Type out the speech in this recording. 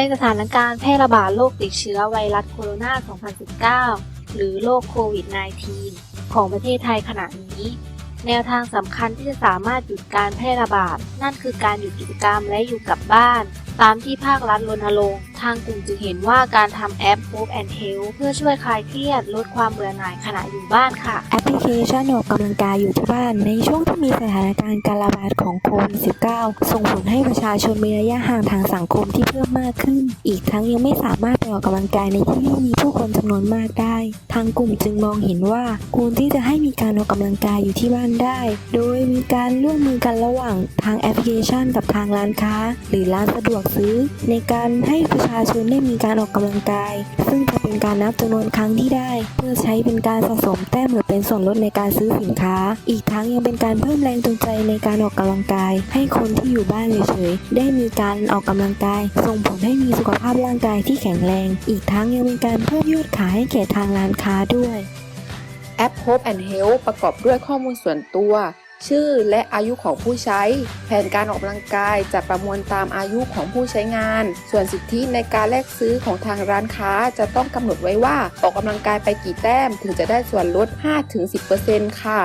ในสถานการณ์แพร่ระบาดโรคติดเชื้อไวรัสโคโรนา 2019 หรือโรคโควิด -19 ของประเทศไทยขณะนี้ แนวทางสำคัญที่จะสามารถหยุดการแพร่ระบาด นั่นคือการหยุดกิจกรรมและอยู่กับบ้าน ตามที่ภาครัฐรณรงค์ทางกลุ่มจึงเห็นว่าการทำแอป Hope and Health เพื่อช่วยคลายเครียด ลดความเบื่อหน่ายขณะอยู่บ้านค่ะ แอปพลิเคชันออกกำลังกายอยู่ที่บ้านในช่วงที่มีสถานการณ์การระบาดของโควิด -19 ส่งผลให้ประชาชนมีระยะห่างทางสังคมที่เพิ่มมากขึ้น อีกทั้งยังไม่สามารถไปออกกำลังกายในที่ที่มีผู้คนจำนวนมากได้ ทางกลุ่มจึงมองเห็นว่าควรที่จะให้มีการออกกำลังกายอยู่ที่บ้านได้ โดยมีการร่วมมือกันระหว่างทางแอปพลิเคชันกับทางร้านค้า หรือร้านสะดวกซื้อ ในการให้ประชาชนได้มีการออกกำลังกาย ซึ่งจะเป็นการนับจำนวนครั้งที่ได้ เพื่อใช้เป็นการสะสมแต้มหรือเป็นส่วนลดในการซื้อสินค้า อีกทั้งยังเป็นการเพิ่มแรงจูงใจในการออกกำลังกาย ให้คนที่อยู่บ้านเฉยๆได้มีการออกกำลังกาย ส่งผลให้มีสุขภาพร่างกายที่แข็งแรง อีกทั้งยังเป็นการเพิ่มยอดขายให้แก่ทางร้านค้าด้วย แอป Hope and Health ประกอบด้วยข้อมูลส่วนตัว ชื่อและอายุของผู้ใช้ แผนการออกกำลังกายจะประมวลตามอายุของผู้ใช้งาน ส่วนสิทธิในการแลกซื้อของทางร้านค้าจะต้องกำหนดไว้ว่าออกกำลังกายไปกี่แต้มถึงจะได้ส่วนลด 5-10%ค่ะ